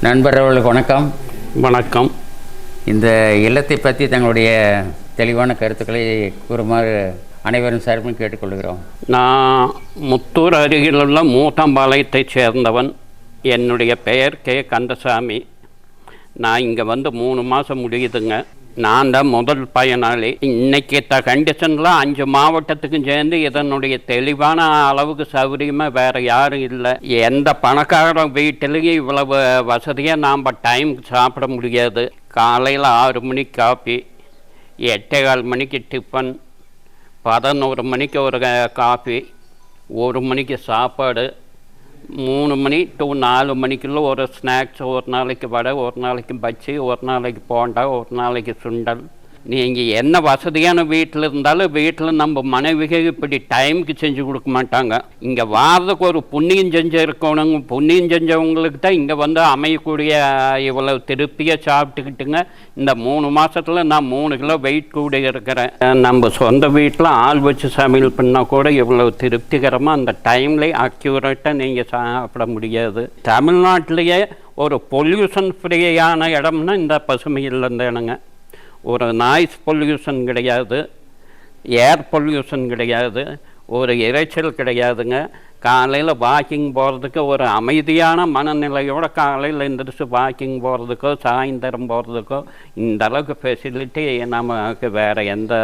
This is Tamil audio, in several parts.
நண்பர்களுக்கு வணக்கம். வணக்கம். இந்த இல்லத்தை பற்றி தங்களுடைய தெளிவான கருத்துக்களை கூறுமாறு அனைவரும் சார்பிலும் கேட்டுக்கொள்கிறோம். நான் முத்தூர் அருகிலுள்ள மூத்தம்பாளையத்தைச் சேர்ந்தவன். என்னுடைய பெயர் கே. கந்தசாமி. நான் இங்கே வந்து மூணு மாதம் முடியுதுங்க. நான் தான் முதல் பயனாளி. இன்னைக்கு த கண்டிஷனில் அஞ்சு மாவட்டத்துக்கும் சேர்ந்து இதனுடைய தெளிவான அளவுக்கு சௌகரியமாக வேறு யாரும் இல்லை. எந்த பணக்கார வீட்டிலையும் இவ்வளவு வசதியாக நாம் டைமுக்கு சாப்பிட முடியாது. காலையில் ஆறு மணிக்கு காப்பி எட்டே கால் மணிக்கு டிஃபன் பதினோரு மணிக்கு ஒரு காஃபி ஒரு மணிக்கு சாப்பாடு மூணு மணி டு நாலு மணிக்குள்ளே ஒரு ஸ்நாக்ஸ் ஒரு நாளைக்கு வடை ஒரு நாளைக்கு பஜ்ஜி ஒரு நாளைக்கு போண்டா ஒரு நாளைக்கு சுண்டல். நீங்கள் என்ன வசதியான வீட்டில் இருந்தாலும் வீட்டில் நம்ம மனைவிகள் இப்படி டைமுக்கு செஞ்சு கொடுக்க மாட்டாங்க. இங்கே வாரத்துக்கு ஒரு புண்ணியம் செஞ்சுருக்கணுங்க புண்ணியம் செஞ்சவங்களுக்கு தான் இங்கே வந்து அமையக்கூடிய இவ்வளோ திருப்தியாக சாப்பிட்டுக்கிட்டுங்க. இந்த மூணு மாதத்தில் நான் மூணு கிலோ வெயிட் கூட இருக்கிறேன். நம்ம சொந்த வீட்டில் ஆள் வச்சு சமையல் பண்ணால் கூட இவ்வளோ திருப்திகரமாக அந்த டைம்லேயே அக்யூரேட்டாக நீங்கள் சாப்பிட முடியாது. தமிழ்நாட்டிலேயே ஒரு பொல்யூஷன் ஃப்ரீயான இடம்னா இந்த பசுமையில் இருந்தேனுங்க. ஒரு நாய்ஸ் பொல்யூஷன் கிடையாது ஏர் பொல்யூஷன் கிடையாது ஒரு இரைச்சல் கிடையாதுங்க. காலையில் வாக்கிங் போகிறதுக்கு ஒரு அமைதியான மனநிலையோட காலையில் எழுந்திரிச்சு வாக்கிங் போகிறதுக்கோ சாயந்தரம் போகிறதுக்கோ இந்த அளவுக்கு ஃபெசிலிட்டி நமக்கு வேறு எந்த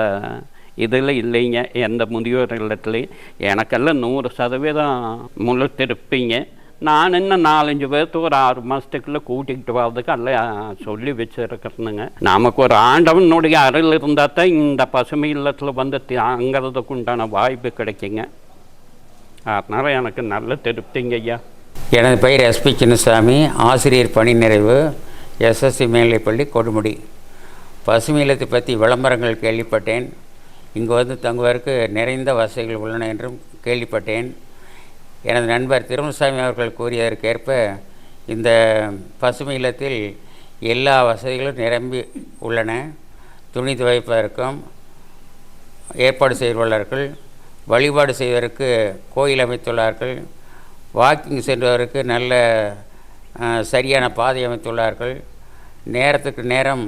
இதில் இல்லைங்க. எந்த முதியோர் இல்லத்துலேயும். எனக்கெல்லாம் நூறு சதவீதம் முழு திருப்பிங்க நான் இன்னும் நாலஞ்சு பேர்த்துக்கு ஒரு ஆறு மாதத்துக்குள்ளே கூட்டிகிட்டு வர்றதுக்கு எல்லாம் சொல்லி வச்சுருக்கிறேனுங்க. நமக்கு ஒரு ஆண்டவனுடைய அருள் இருந்தால் தான் இந்த பசுமை இல்லத்தில் வந்து தாங்கிறதுக்கு உண்டான வாய்ப்பு கிடைக்குங்க. அதனால் எனக்கு நல்ல திருப்திங்க ஐயா. எனது பெயர் எஸ்பி சின்னசாமி ஆசிரியர் பணி நிறைவு எஸ்எஸ்சி மேல்நிலைப்பள்ளி கொடுமுடி. பசுமை இல்லத்தை பற்றி விளம்பரங்கள் கேள்விப்பட்டேன். இங்கு வந்து தங்குவதற்கு நிறைந்த வசதிகள் உள்ளன என்றும் கேள்விப்பட்டேன். எனது நண்பர் திருமசாமி அவர்கள் கூறியதற்கேற்ப இந்த பசுமை இல்லத்தில் எல்லா வசதிகளும் நிரம்பி உள்ளன. துணி துவைப்பதற்கும் ஏற்பாடு செய்துள்ளார்கள் வழிபாடு செய்வதற்கு கோயில் அமைத்துள்ளார்கள் வாக்கிங் செல்வதற்கு நல்ல சரியான பாதை அமைத்துள்ளார்கள். நேரத்துக்கு நேரம்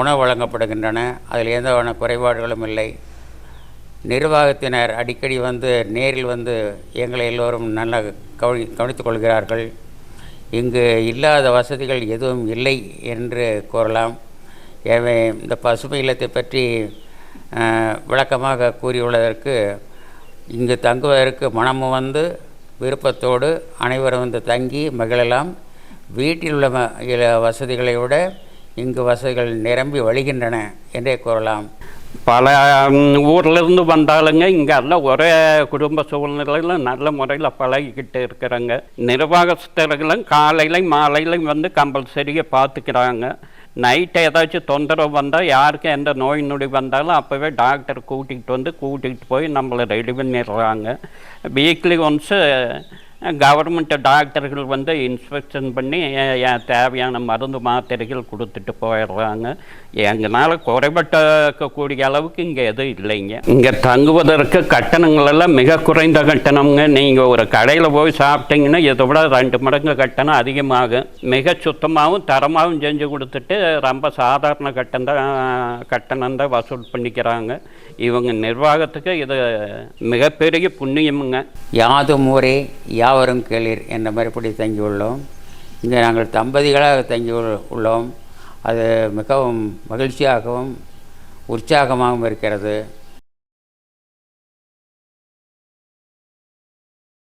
உணவு வழங்கப்படுகின்றன. அதில் எந்த குறைபாடுகளும் இல்லை. நிர்வாகத்தினர் அடிக்கடி வந்து நேரில் வந்து எங்களை எல்லோரும் நல்லா கவனி கவனித்து கொள்கிறார்கள். இங்கு இல்லாத வசதிகள் எதுவும் இல்லை என்று கூறலாம். எனவே இந்த பசுமை இல்லத்தை பற்றி விளக்கமாக கூறியுள்ளதற்கு இங்கு தங்குவதற்கு மனமும் வந்து விருப்பத்தோடு அனைவரும் வந்து தங்கி மகிழலாம். வீட்டில் உள்ள ம- வசதிகளை விட இங்கு வசதிகள் நிரம்பி வழிகின்றன என்றே கூறலாம். பல ஊர்லேருந்து வந்தாலுங்க இங்கே எல்லாம் ஒரே குடும்ப சூழ்நிலையில் நல்ல முறையில் பழகிக்கிட்டு இருக்கிறாங்க. நிர்வாகஸ்தர்களும் காலையிலையும் மாலையிலையும் வந்து கம்பல்சரியாக பார்த்துக்கிறாங்க நைட்டு ஏதாச்சும் தொந்தரவு வந்தால் யாருக்கும் எந்த நோய் நொடி வந்தாலும் அப்போவே டாக்டர் கூட்டிகிட்டு வந்து கூட்டிகிட்டு போய் நம்மளை ரெடி பண்ணிடுறாங்க. வீக்லி ஒன்ஸு கவர்மெண்ட் டாக்டர்கள் வந்து இன்ஸ்பெக்ஷன் பண்ணி தேவையான மருந்து மாத்திரைகள் கொடுத்துட்டு போயிடுறாங்க. எங்களால் குறைபட்டக்கூடிய அளவுக்கு இங்கே எதுவும் இல்லைங்க. இங்கே தங்குவதற்கு கட்டணங்கள் எல்லாம் மிக குறைந்த கட்டணம்ங்க. நீங்கள் ஒரு கடையில் போய் சாப்பிட்டீங்கன்னா இதை விட ரெண்டு மடங்கு கட்டணம் அதிகமாகும் மிக சுத்தமாகவும் தரமாகவும் செஞ்சு கொடுத்துட்டு ரொம்ப சாதாரண கட்டணம் தான் கட்டணம் தான் வசூல் பண்ணிக்கிறாங்க. இவங்க நிர்வாகத்துக்கு இது மிகப்பெரிய புண்ணியமுங்க. யாதும் ஊரே யாவரும் கேளீர் என்ற மாதிரிப்படி தங்கியுள்ளோம். இங்கே நாங்கள் தம்பதிகளாக தங்கி உள்ளோம். அது மிகவும் மகிழ்ச்சியாகவும் உற்சாகமாகவும் இருக்கிறது.